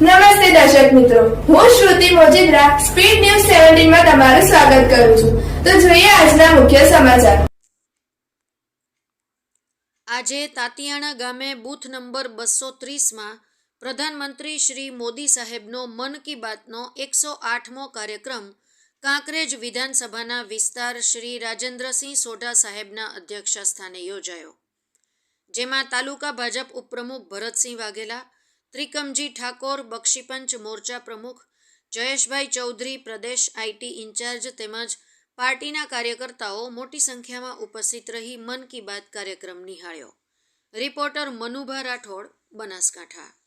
નમસ્તે દર્શક મિત્રો. હું શ્રુતિ મોજીદ્રા, સ્પીડ ન્યૂઝ સેવન્ટીનમાં તમારું સ્વાગત કરું છું. તો જોઈએ આજના મુખ્ય સમાચાર. આજે તાતિયાણા ગામે બૂથ નંબર બસો ત્રીસમાં પ્રધાનમંત્રી શ્રી મોદી સાહેબનો મન કી બાતનો એકસો આઠમો કાર્યક્રમ કાંકરેજ વિધાનસભાના વિસ્તાર શ્રી રાજેન્દ્રસિંહ સોઢા સાહેબના અધ્યક્ષ સ્થાને યોજાયો. જેમાં તાલુકા ભાજપ ઉપપ્રમુખ ભરતસિંહ વાઘેલા ત્રિકમજી ઠાકોર, બક્ષીપંચ મોરચા પ્રમુખ, જયેશભાઈ ચૌધરી, પ્રદેશ આઈટી ઇન્ચાર્જ તેમજ પાર્ટીના કાર્યકર્તાઓ મોટી સંખ્યામાં ઉપસ્થિત રહી મન કી બાત કાર્યક્રમ નિહાળ્યો. રિપોર્ટર મનુભા રાઠોડ, બનાસકાંઠા.